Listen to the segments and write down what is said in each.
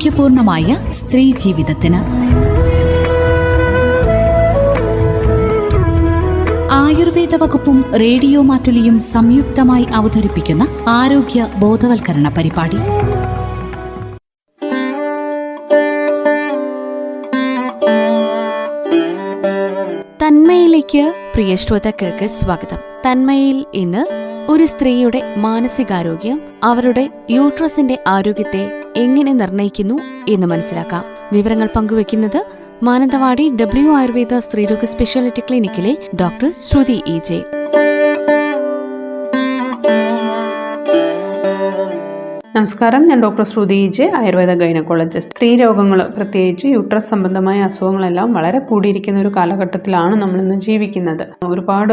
ആരോഗ്യപൂർണമായ സ്ത്രീ ജീവിതത്തിന്. ആയുർവേദ വകുപ്പും റേഡിയോ മാറ്റുലിയും സംയുക്തമായി അവതരിപ്പിക്കുന്ന ആരോഗ്യ ബോധവൽക്കരണ പരിപാടി. തന്മയിലേക്ക് പ്രിയ ശ്രോതാക്കൾക്ക് സ്വാഗതം. തന്മയിൽ ഇന്ന് ഒരു സ്ത്രീയുടെ മാനസികാരോഗ്യം അവരുടെ യൂട്രസിന്റെ ആരോഗ്യത്തെ എങ്ങനെ നിർണയിക്കുന്നു എന്ന് മനസ്സിലാക്കാം. വിവരങ്ങൾ പങ്കുവെക്കുന്നത് മാനന്തവാടി ഡബ്ല്യു ആയുർവേദ സ്ത്രീരോഗ സ്പെഷ്യാലിറ്റി ക്ലിനിക്കിലെ ഡോക്ടർ ശ്രുതി ഇ ജെ. നമസ്കാരം. ഞാൻ doctor Shruti J Ayurveda gynaecologist. സ്ത്രീ രോഗങ്ങൾ പ്രത്യേകിച്ച് യൂട്രസ് സംബന്ധമായ അസുഖങ്ങളെല്ലാം വളരെ കൂടിയിരിക്കുന്ന ഒരു കാലഘട്ടത്തിലാണ് നമ്മളിന്ന് ജീവിക്കുന്നത്. ഒരുപാട്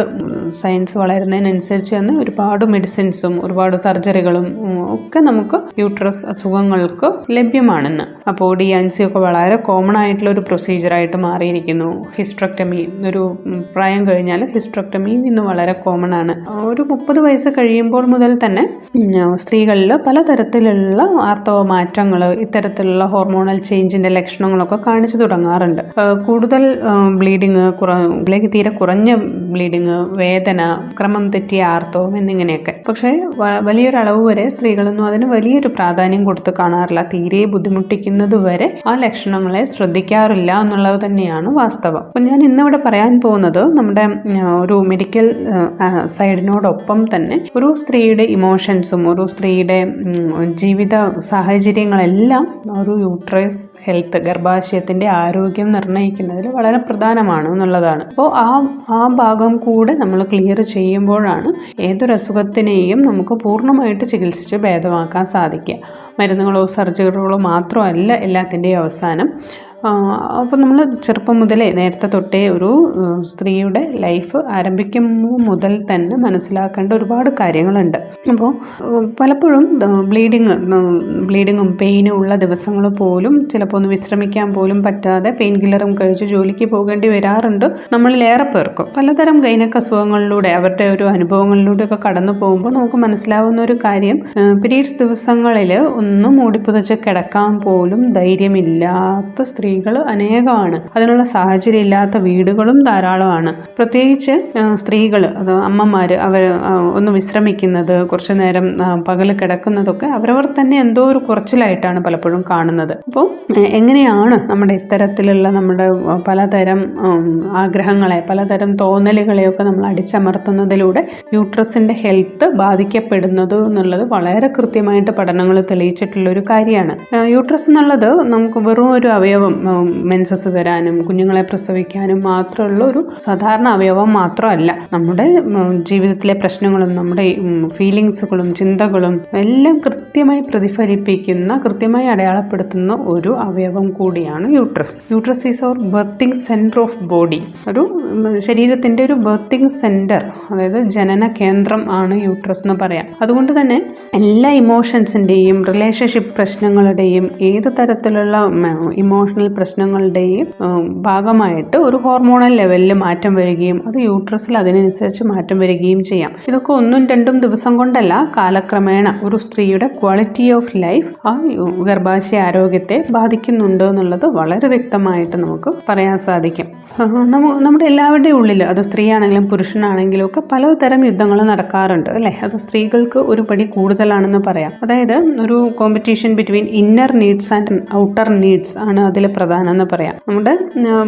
സയൻസ് വളരുന്നതിനനുസരിച്ച് തന്നെ ഒരുപാട് മെഡിസിൻസും ഒരുപാട് സർജറികളും ഒക്കെ നമുക്ക് യൂട്രസ് അസുഖങ്ങൾക്ക് ലഭ്യമാണെന്ന്. അപ്പോൾ ഡി എൻ സി ഒക്കെ വളരെ കോമൺ ആയിട്ടുള്ള ഒരു പ്രൊസീജിയറായിട്ട് മാറിയിരിക്കുന്നു. ഹിസ്ട്രക്ടമി ഒരു പ്രായം കഴിഞ്ഞാൽ ഹിസ്ട്രക്ടമി ഇന്ന് വളരെ കോമൺ ആണ്. ഒരു മുപ്പത് വയസ്സ് കഴിയുമ്പോൾ മുതൽ തന്നെ സ്ത്രീകളിൽ പലതരത്തിലുള്ള ആർത്തവ മാറ്റങ്ങൾ ഇത്തരത്തിലുള്ള ഹോർമോണൽ ചേഞ്ചിന്റെ ലക്ഷണങ്ങളൊക്കെ കാണിച്ചു തുടങ്ങാറുണ്ട്. കൂടുതൽ ബ്ലീഡിങ് കുറ അല്ലെങ്കിൽ തീരെ കുറഞ്ഞ ബ്ലീഡിങ് വേദന ക്രമം തെറ്റിയ ആർത്തവം എന്നിങ്ങനെയൊക്കെ. പക്ഷേ വലിയൊരളവ് വരെ സ്ത്രീകളൊന്നും അതിന് വലിയൊരു പ്രാധാന്യം കൊടുത്ത് കാണാറില്ല. തീരെ ബുദ്ധിമുട്ടിക്കുന്നത് വരെ ആ ലക്ഷണങ്ങളെ ശ്രദ്ധിക്കാറില്ല എന്നുള്ളത് തന്നെയാണ് വാസ്തവം. അപ്പം ഞാൻ ഇന്നിവിടെ പറയാൻ പോകുന്നത് നമ്മുടെ ഒരു മെഡിക്കൽ സൈഡിനോടൊപ്പം തന്നെ ഒരു സ്ത്രീയുടെ ഇമോഷൻസും ഒരു സ്ത്രീയുടെ ജീവിത സാഹചര്യങ്ങളെല്ലാം ഒരു യൂട്രസ് ഹെൽത്ത് ഗർഭാശയത്തിന്റെ ആരോഗ്യം നിർണയിക്കുന്നതിൽ വളരെ പ്രധാനമാണ് എന്നുള്ളതാണ്. അപ്പോൾ ആ ആ ഭാഗം കൂടെ നമ്മൾ ക്ലിയർ ചെയ്യുമ്പോഴാണ് ഏതൊരു അസുഖത്തിനെയും നമുക്ക് പൂർണമായിട്ട് ചികിത്സിച്ച് ഭേദമാക്കാൻ സാധിക്കുക. മരുന്നുകളോ സർജറികളോ മാത്രമല്ല എല്ലാത്തിന്റെയും അവസാനം. അപ്പോൾ നമ്മൾ ചെറുപ്പം മുതലേ നേരത്തെ തൊട്ടേ ഒരു സ്ത്രീയുടെ ലൈഫ് ആരംഭിക്കുമ്പോൾ മുതൽ തന്നെ മനസ്സിലാക്കേണ്ട ഒരുപാട് കാര്യങ്ങളുണ്ട്. അപ്പോൾ പലപ്പോഴും ബ്ലീഡിങ് ബ്ലീഡിങ്ങും പെയിനും ഉള്ള ദിവസങ്ങൾ പോലും ചിലപ്പോൾ ഒന്ന് വിശ്രമിക്കാൻ പോലും പറ്റാതെ പെയിൻ കില്ലറും കഴിച്ച് ജോലിക്ക് പോകേണ്ടി വരാറുണ്ട്. നമ്മളിലേറെ പേർക്കും. പലതരം ഗൈനക് അസുഖങ്ങളിലൂടെ അവരുടെ ഒരു അനുഭവങ്ങളിലൂടെയൊക്കെ കടന്നു പോകുമ്പോൾ നമുക്ക് മനസ്സിലാവുന്ന ഒരു കാര്യം പീരീഡ്സ് ദിവസങ്ങളിൽ ഒന്നും മൂടിപ്പുതച്ച് കിടക്കാൻ പോലും ധൈര്യമില്ലാത്ത സ്ത്രീകൾ അനേകമാണ്. അതിനുള്ള സാഹചര്യം ഇല്ലാത്ത വീടുകളും ധാരാളമാണ്. പ്രത്യേകിച്ച് സ്ത്രീകൾ അത് അമ്മമാർ അവർ ഒന്ന് വിശ്രമിക്കുന്നത് കുറച്ചു നേരം പകൽ കിടക്കുന്നതൊക്കെ അവരവർ തന്നെ എന്തോ ഒരു കുറച്ചിലായിട്ടാണ് പലപ്പോഴും കാണുന്നത്. അപ്പോൾ എങ്ങനെയാണ് നമ്മുടെ ഇത്തരത്തിലുള്ള നമ്മുടെ പലതരം ആഗ്രഹങ്ങളെ പലതരം തോന്നലുകളെയൊക്കെ നമ്മൾ അടിച്ചമർത്തുന്നതിലൂടെ യൂട്രസിന്റെ ഹെൽത്ത് ബാധിക്കപ്പെടുന്നത് എന്നുള്ളത് വളരെ കൃത്യമായിട്ട് പഠനങ്ങൾ തെളിയിച്ചിട്ടുള്ള ഒരു കാര്യമാണ് യൂട്രസ് എന്നുള്ളത് നമുക്ക് വെറും ഒരു അവയവം മെൻസസ് വരാനും കുഞ്ഞുങ്ങളെ പ്രസവിക്കാനും മാത്രമുള്ള ഒരു സാധാരണ അവയവം മാത്രമല്ല. നമ്മുടെ ജീവിതത്തിലെ പ്രശ്നങ്ങളും നമ്മുടെ ഫീലിങ്സുകളും ചിന്തകളും എല്ലാം കൃത്യമായി പ്രതിഫലിപ്പിക്കുന്ന കൃത്യമായി അടയാളപ്പെടുത്തുന്ന ഒരു അവയവം കൂടിയാണ് uterus uterus is our birthing centre of body ഒരു ശരീരത്തിന്റെ ഒരു ബർത്തിങ് സെന്റർ അതായത് ജനന കേന്ദ്രം ആണ് യൂട്രസ് എന്ന് പറയാം. അതുകൊണ്ട് തന്നെ എല്ലാ ഇമോഷൻസിന്റെയും റിലേഷൻഷിപ്പ് പ്രശ്നങ്ങളുടെയും ഏത് തരത്തിലുള്ള ഇമോഷണൽ പ്രശ്നങ്ങളുടെയും ഭാഗമായിട്ട് ഒരു ഹോർമോണൽ ലെവലിൽ മാറ്റം വരികയും അത് യൂട്രസിൽ അതിനനുസരിച്ച് മാറ്റം വരികയും ചെയ്യാം. ഇതൊക്കെ ഒന്നും രണ്ടും ദിവസം കൊണ്ടല്ല കാലക്രമേണ ഒരു സ്ത്രീയുടെ ക്വാളിറ്റി ഓഫ് ലൈഫ് ആ ഗർഭാശയ ആരോഗ്യത്തെ ബാധിക്കുന്നുണ്ട് എന്നുള്ളത് വളരെ വ്യക്തമായിട്ട് നമുക്ക് പറയാൻ സാധിക്കും. നമ്മുടെ എല്ലാവരുടെയും ഉള്ളിൽ അത് സ്ത്രീയാണെങ്കിലും പുരുഷനാണെങ്കിലും ഒക്കെ പലതരം യുദ്ധങ്ങൾ നടക്കാറുണ്ട് അല്ലേ? അത് സ്ത്രീകൾക്ക് ഒരു പടി കൂടുതലാണെന്ന് പറയാം. അതായത് ഒരു competition between inner needs and outer needs ആണ് അതിൽ പ്രധാനം എന്ന് പറയാം. നമ്മുടെ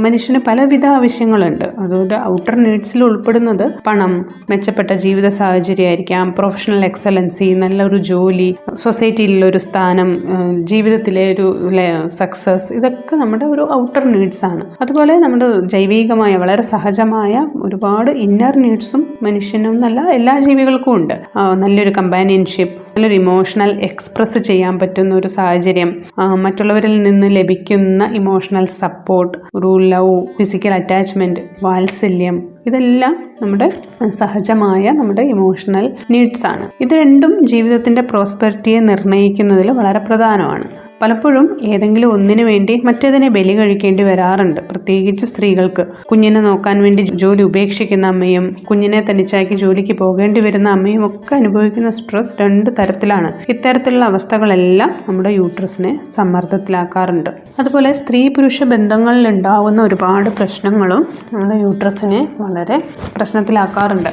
മനുഷ്യന് പലവിധ ആവശ്യങ്ങളുണ്ട്. അതുകൊണ്ട് ഔട്ടർ നീഡ്സിൽ ഉൾപ്പെടുന്നത് പണം മെച്ചപ്പെട്ട ജീവിത സാഹചര്യമായിരിക്കാം പ്രൊഫഷണൽ എക്സലൻസി നല്ലൊരു ജോലി സൊസൈറ്റിയിലുള്ള ഒരു സ്ഥാനം ജീവിതത്തിലെ ഒരു സക്സസ് ഇതൊക്കെ നമ്മുടെ ഒരു ഔട്ടർ നീഡ്സ് ആണ്. അതുപോലെ നമ്മുടെ ജൈവികമായ വളരെ സഹജമായ ഒരുപാട് ഇന്നർ നീഡ്സും മനുഷ്യനും എന്നല്ല എല്ലാ ജീവികൾക്കും ഉണ്ട്. നല്ലൊരു കമ്പാനിയൻഷിപ്പ് നല്ലൊരു ഇമോഷണൽ എക്സ്പ്രസ് ചെയ്യാൻ പറ്റുന്ന ഒരു സാഹചര്യം. മറ്റുള്ളവരിൽ നിന്ന് ലഭിക്കുന്ന ഇമോഷണൽ സപ്പോർട്ട് ഒരു ലവ് ഫിസിക്കൽ അറ്റാച്ച്മെന്റ് വാത്സല്യം ഇതെല്ലാം നമ്മുടെ സഹജമായ നമ്മുടെ ഇമോഷണൽ നീഡ്സ് ആണ്. ഇത് രണ്ടും ജീവിതത്തിന്റെ പ്രോസ്പെരിറ്റിയെ നിർണയിക്കുന്നതിൽ വളരെ പ്രധാനമാണ്. പലപ്പോഴും ഏതെങ്കിലും ഒന്നിനു വേണ്ടി മറ്റേതിനെ ബലി കഴിക്കേണ്ടി വരാറുണ്ട്. പ്രത്യേകിച്ച് സ്ത്രീകൾക്ക്. കുഞ്ഞിനെ നോക്കാൻ വേണ്ടി ജോലി ഉപേക്ഷിക്കുന്ന അമ്മയും കുഞ്ഞിനെ തനിച്ചാക്കി ജോലിക്ക് പോകേണ്ടി വരുന്ന അമ്മയും ഒക്കെ അനുഭവിക്കുന്ന സ്ട്രെസ് രണ്ട് തരത്തിലാണ്. ഇത്തരത്തിലുള്ള അവസ്ഥകളെല്ലാം നമ്മുടെ യൂട്രസിനെ സമ്മർദ്ദത്തിലാക്കാറുണ്ട്. അതുപോലെ സ്ത്രീ പുരുഷ ബന്ധങ്ങളിൽ ഉണ്ടാകുന്ന ഒരുപാട് പ്രശ്നങ്ങളും നമ്മുടെ യൂട്രസിനെ വളരെ പ്രശ്നത്തിലാക്കാറുണ്ട്.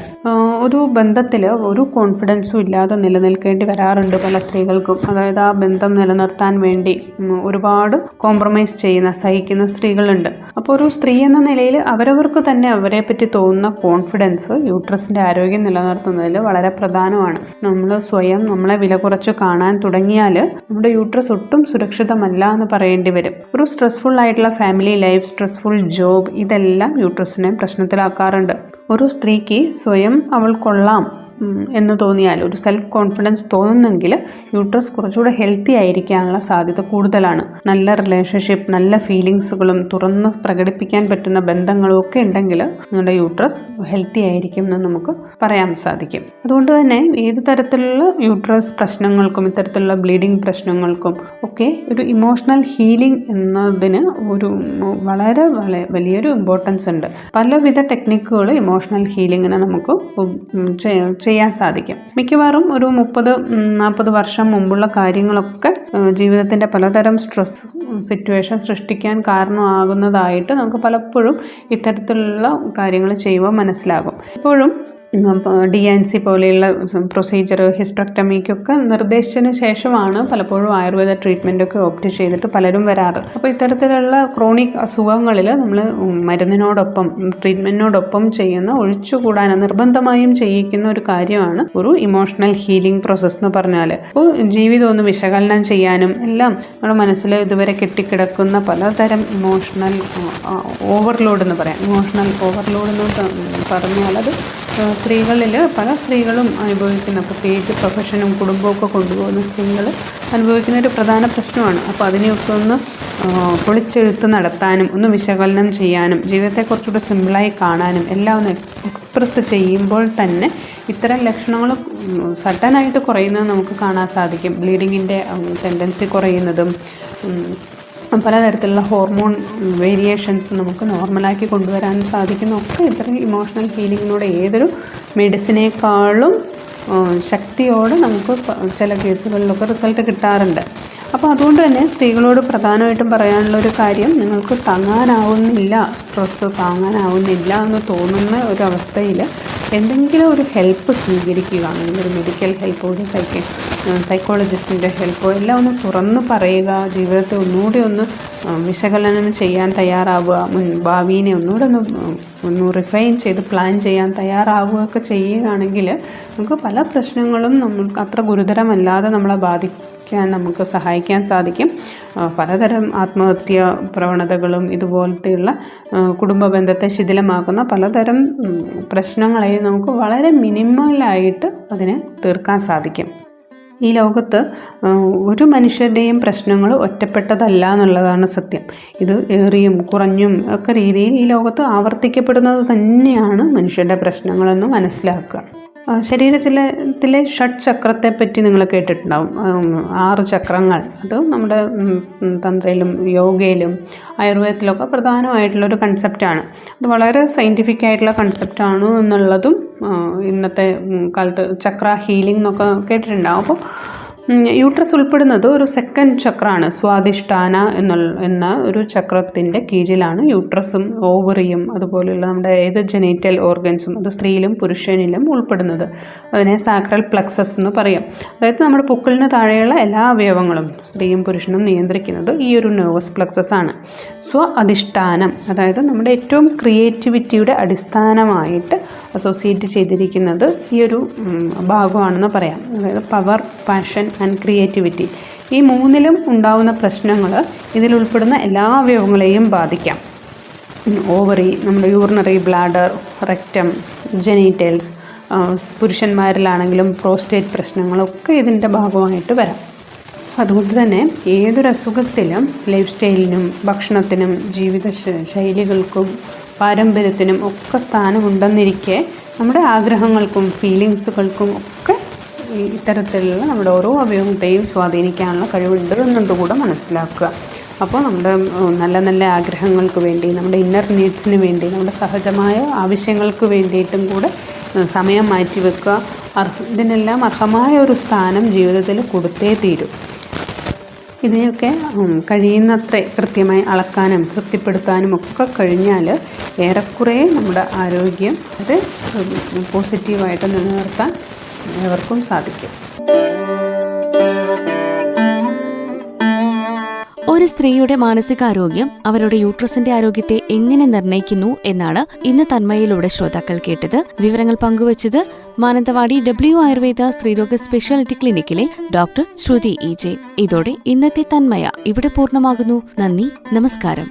ഒരു ബന്ധത്തിൽ ഒരു കോൺഫിഡൻസും ഇല്ലാതെ നിലനിൽക്കേണ്ടി വരാറുണ്ട് പല സ്ത്രീകൾക്കും. അതായത് ആ ബന്ധം നിലനിർത്താൻ വേണ്ടി ഉം, ഒരുപാട് കോംപ്രമൈസ് ചെയ്യുന്ന സഹിക്കുന്ന സ്ത്രീകളുണ്ട്. അപ്പോൾ ഒരു സ്ത്രീ എന്ന നിലയിൽ അവരവർക്ക് തന്നെ അവരെ പറ്റി തോന്നുന്ന കോൺഫിഡൻസ് യൂട്രസിന്റെ ആരോഗ്യം നിലനിർത്തുന്നതിൽ വളരെ പ്രധാനമാണ്. നമ്മൾ സ്വയം നമ്മളെ വില കുറച്ച് കാണാൻ തുടങ്ങിയാൽ നമ്മുടെ യൂട്രസ് ഒട്ടും സുരക്ഷിതമല്ല എന്ന് പറയേണ്ടി വരും. ഒരു സ്ട്രെസ്ഫുൾ ആയിട്ടുള്ള ഫാമിലി ലൈഫ് സ്ട്രെസ്ഫുൾ ജോബ് ഇതെല്ലാം യൂട്രസിനെ പ്രശ്നത്തിലാക്കാറുണ്ട്. ഒരു സ്ത്രീക്ക് സ്വയം അവൾ കൊള്ളാം എന്ന് തോന്നിയാൽ ഒരു സെൽഫ് കോൺഫിഡൻസ് തോന്നുന്നെങ്കിൽ യൂട്രസ് കുറച്ചുകൂടെ ഹെൽത്തി ആയിരിക്കാനുള്ള സാധ്യത കൂടുതലാണ്. നല്ല റിലേഷൻഷിപ്പ് നല്ല ഫീലിങ്സുകളും തുറന്ന് പ്രകടിപ്പിക്കാൻ പറ്റുന്ന ബന്ധങ്ങളും ഒക്കെ ഉണ്ടെങ്കിൽ നിങ്ങളുടെ യൂട്രസ് ഹെൽത്തി ആയിരിക്കും എന്ന് നമുക്ക് പറയാൻ സാധിക്കും. അതുകൊണ്ട് തന്നെ ഏത് തരത്തിലുള്ള യൂട്രസ് പ്രശ്നങ്ങൾക്കും ഇത്തരത്തിലുള്ള ബ്ലീഡിങ് പ്രശ്നങ്ങൾക്കും ഒക്കെ ഒരു ഇമോഷണൽ ഹീലിംഗ് എന്നതിന് ഒരു വളരെ വലിയൊരു ഇമ്പോർട്ടൻസ് ഉണ്ട്. പലവിധ ടെക്നിക്കുകൾ ഇമോഷണൽ ഹീലിങ്ങിനെ നമുക്ക് ചെയ്യാൻ സാധിക്കും. മിക്കവാറും ഒരു മുപ്പത് നാൽപ്പത് വർഷം മുമ്പുള്ള കാര്യങ്ങളൊക്കെ ജീവിതത്തിന്റെ പലതരം സ്ട്രെസ് സിറ്റുവേഷൻ സൃഷ്ടിക്കാൻ കാരണമാകുന്നതായിട്ട് നമുക്ക് പലപ്പോഴും ഇത്തരത്തിലുള്ള കാര്യങ്ങൾ ചെയ്യുമ്പോൾ മനസ്സിലാകും. ഇപ്പോഴും ഡി എൻ സി പോലെയുള്ള പ്രൊസീജിയർ ഹിസ്ട്രക്ടമിക്കൊക്കെ നിർദ്ദേശിച്ചതിന് ശേഷമാണ് പലപ്പോഴും ആയുർവേദ ട്രീറ്റ്മെന്റൊക്കെ ഓപ്റ്റ് ചെയ്തിട്ട് പലരും വരാറ്. അപ്പോൾ ഇത്തരത്തിലുള്ള ക്രോണിക് അസുഖങ്ങളിൽ നമ്മൾ മരുന്നിനോടൊപ്പം ട്രീറ്റ്മെന്റിനോടൊപ്പം ചെയ്യുന്ന ഒഴിച്ചുകൂടാൻ നിർബന്ധമായും ചെയ്യിക്കുന്ന ഒരു കാര്യമാണ് ഒരു ഇമോഷണൽ ഹീലിംഗ് പ്രോസസ്സ് എന്ന് പറഞ്ഞാൽ. അപ്പോൾ ജീവിതം ഒന്ന് വിശകലനം ചെയ്യാനും എല്ലാം നമ്മുടെ മനസ്സിൽ ഇതുവരെ കെട്ടിക്കിടക്കുന്ന പലതരം ഇമോഷണൽ ഓവർലോഡ് എന്ന് പറയാം. ഇമോഷണൽ ഓവർലോഡ് എന്ന് പറഞ്ഞാൽ അത് സ്ത്രീകളിൽ പല സ്ത്രീകളും അനുഭവിക്കുന്ന പ്രത്യേകിച്ച് പ്രൊഫഷനും കുടുംബമൊക്കെ കൊണ്ടുപോകുന്ന സ്ത്രീകൾ അനുഭവിക്കുന്ന ഒരു പ്രധാന പ്രശ്നമാണ്. അപ്പോൾ അതിനെയൊക്കെ ഒന്ന് പൊളിച്ചെഴുത്ത് നടത്താനും ഒന്ന് വിശകലനം ചെയ്യാനും ജീവിതത്തെ കുറച്ചുകൂടെ സിമ്പിളായി കാണാനും എല്ലാം ഒന്ന് എക്സ്പ്രസ് ചെയ്യുമ്പോൾ തന്നെ ഇത്തരം ലക്ഷണങ്ങൾ സഡനായിട്ട് കുറയുന്നത് നമുക്ക് കാണാൻ സാധിക്കും. ബ്ലീഡിങ്ങിന്റെ ടെൻഡൻസി കുറയുന്നതും പലതരത്തിലുള്ള ഹോർമോൺ വേരിയേഷൻസ് നമുക്ക് നോർമലാക്കി കൊണ്ടുവരാൻ സാധിക്കുന്ന. ഒക്കെ ഇത്തരം ഇമോഷണൽ ഹീലിങ്ങിനോട് ഏതൊരു മെഡിസിനേക്കാളും ശക്തിയോട് നമുക്ക് ചില കേസുകളിലൊക്കെ റിസൾട്ട് കിട്ടാറുണ്ട്. അപ്പോൾ അതുകൊണ്ട് തന്നെ സ്ത്രീകളോട് പ്രധാനമായിട്ടും പറയാനുള്ള ഒരു കാര്യം നിങ്ങൾക്ക് താങ്ങാനാവുന്നില്ല സ്ട്രെസ്സ് താങ്ങാനാവുന്നില്ല എന്ന് തോന്നുന്ന ഒരു അവസ്ഥയിൽ എന്തെങ്കിലും ഒരു ഹെൽപ്പ് സ്വീകരിക്കുക ഒരു മെഡിക്കൽ ഹെൽപ്പോ ഒരു സൈക്കി സൈക്കോളജിസ്റ്റിന്റെ ഹെൽപ്പോ എല്ലാം ഒന്ന് തുറന്ന് പറയുക ജീവിതത്തെ ഒന്നുകൂടി ഒന്ന് വിശകലനം ചെയ്യാൻ തയ്യാറാവുക മുൻ ഭാവിനെ ഒന്നുകൂടെ ഒന്ന് ഒന്ന് റിഫൈൻ ചെയ്ത് പ്ലാൻ ചെയ്യാൻ തയ്യാറാവുകയൊക്കെ ചെയ്യുകയാണെങ്കിൽ നമുക്ക് പല പ്രശ്നങ്ങളും നമ്മൾക്ക് അത്ര ഗുരുതരമല്ലാതെ നമ്മളെ ബാധിക്കാൻ നമുക്ക് സഹായിക്കാൻ സാധിക്കും? പലതരം ആത്മഹത്യ പ്രവണതകളും ഇതുപോലത്തെയുള്ള കുടുംബ ബന്ധത്തെ ശിഥിലമാക്കുന്ന പലതരം പ്രശ്നങ്ങളെയും നമുക്ക് വളരെ മിനിമലായിട്ട് അതിനെ തീർക്കാൻ സാധിക്കും. ഈ ലോകത്ത് ഒരു മനുഷ്യരുടെയും പ്രശ്നങ്ങൾ ഒറ്റപ്പെട്ടതല്ല എന്നുള്ളതാണ് സത്യം. ഇത് ഏറിയും കുറഞ്ഞും ഒക്കെ രീതിയിൽ ഈ ലോകത്ത് ആവർത്തിക്കപ്പെടുന്നത് തന്നെയാണ് മനുഷ്യരുടെ പ്രശ്നങ്ങളെന്ന് മനസ്സിലാക്കുക. ശരീരത്തിലെ ഷഡ് ചക്രത്തെ പറ്റി നിങ്ങൾ കേട്ടിട്ടുണ്ടാവും. ആറ് ചക്രങ്ങൾ. അത് നമ്മുടെ തന്ത്രയിലും യോഗയിലും ആയുർവേദത്തിലൊക്കെ പ്രധാനമായിട്ടുള്ളൊരു കൺസെപ്റ്റാണ് അത് വളരെ സയന്റിഫിക് ആയിട്ടുള്ള കൺസെപ്റ്റാണ് എന്നുള്ളതും ഇന്നത്തെ കാലത്ത് ചക്ര ഹീലിംഗ് എന്നൊക്കെ കേട്ടിട്ടുണ്ടാവും. അപ്പോൾ യൂട്രസ് ഉൾപ്പെടുന്നത് ഒരു സെക്കൻഡ് ചക്രമാണ്. സ്വാധിഷ്ഠാന എന്ന എന്ന ഒരു ചക്രത്തിന്റെ കീഴിലാണ് യൂട്രസും ഓവറിയും അതുപോലെയുള്ള നമ്മുടെ ഏത് ജെനേറ്റൽ ഓർഗൻസും അത് സ്ത്രീയിലും പുരുഷനിലും ഉൾപ്പെടുന്നത്. അതിനെ സാക്രൽ പ്ലക്സസ് എന്ന് പറയും. അതായത് നമ്മുടെ പൊക്കിളിന് താഴെയുള്ള എല്ലാ അവയവങ്ങളും സ്ത്രീയും പുരുഷനും നിയന്ത്രിക്കുന്നത് ഈ ഒരു നെർവസ് പ്ലക്സസ് ആണ്. സ്വ അധിഷ്ഠാനം അതായത് നമ്മുടെ ഏറ്റവും ക്രിയേറ്റിവിറ്റിയുടെ അടിസ്ഥാനമായിട്ട് അസോസിയേറ്റ് ചെയ്തിരിക്കുന്നത് ഈ ഒരു ഭാഗമാണെന്ന് പറയാം. അതായത് പവർ പാഷൻ ആൻഡ് ക്രിയേറ്റിവിറ്റി ഈ മൂന്നിലും ഉണ്ടാവുന്ന പ്രശ്നങ്ങൾ ഇതിൽ ഉൾപ്പെടുന്ന എല്ലാ അവയവങ്ങളെയും ബാധിക്കാം. ഓവറി നമ്മുടെ യൂറിനറി ബ്ലാഡർ റെക്റ്റം ജെനീറ്റൽസ് പുരുഷന്മാരിലാണെങ്കിലും പ്രോസ്റ്റേറ്റ് പ്രശ്നങ്ങളൊക്കെ ഇതിന്റെ ഭാഗമായിട്ട് വരാം. അതുകൊണ്ട് തന്നെ ഏതൊരു അസുഖത്തിലും ലൈഫ് സ്റ്റൈലിനും ഭക്ഷണത്തിനും ജീവിത ശൈലികൾക്കും പാരമ്പര്യത്തിനും ഒക്കെ സ്ഥാനമുണ്ടെന്നിരിക്കെ നമ്മുടെ ആഗ്രഹങ്ങൾക്കും ഫീലിങ്സുകൾക്കും ഒക്കെ ഇത്തരത്തിലുള്ള നമ്മുടെ ഓരോ അവയവത്തെയും സ്വാധീനിക്കാനുള്ള കഴിവുണ്ട് എന്നതുകൂടെ മനസ്സിലാക്കുക. അപ്പോൾ നമ്മുടെ നല്ല നല്ല ആഗ്രഹങ്ങൾക്ക് വേണ്ടി നമ്മുടെ ഇന്നർ നീഡ്സിന് വേണ്ടി നമ്മുടെ സഹജമായ ആവശ്യങ്ങൾക്ക് വേണ്ടിയിട്ടും കൂടെ സമയം മാറ്റിവെക്കുക. ഇതിനെല്ലാം അർഹമായ ഒരു സ്ഥാനം ജീവിതത്തിൽ കൊടുത്തേ തീരൂ. ഇതിനെയൊക്കെ കഴിയുന്നത്ര കൃത്യമായി അളക്കാനും തൃപ്തിപ്പെടുത്താനും ഒക്കെ കഴിഞ്ഞാൽ ഏറെക്കുറെ നമ്മുടെ ആരോഗ്യം അത് പോസിറ്റീവായിട്ട് നിലനിർത്താൻ ഏവർക്കും സാധിക്കും. ഒരു സ്ത്രീയുടെ മാനസികാരോഗ്യം അവരുടെ യൂട്രസിന്റെ ആരോഗ്യത്തെ എങ്ങനെ നിർണയിക്കുന്നു എന്നാണ് ഇന്ന് തന്മയിലൂടെ ശ്രോതാക്കൾ കേട്ടത്. വിവരങ്ങൾ പങ്കുവച്ചത് മാനന്തവാടി ഡബ്ല്യു ആയുർവേദ സ്ത്രീരോഗ സ്പെഷ്യാലിറ്റി ക്ലിനിക്കിലെ ഡോക്ടർ ശ്രുതി ഇ ജെ. ഇതോടെ ഇന്നത്തെ തന്മയ ഇവിടെ പൂർണമാകുന്നു. നന്ദി നമസ്കാരം.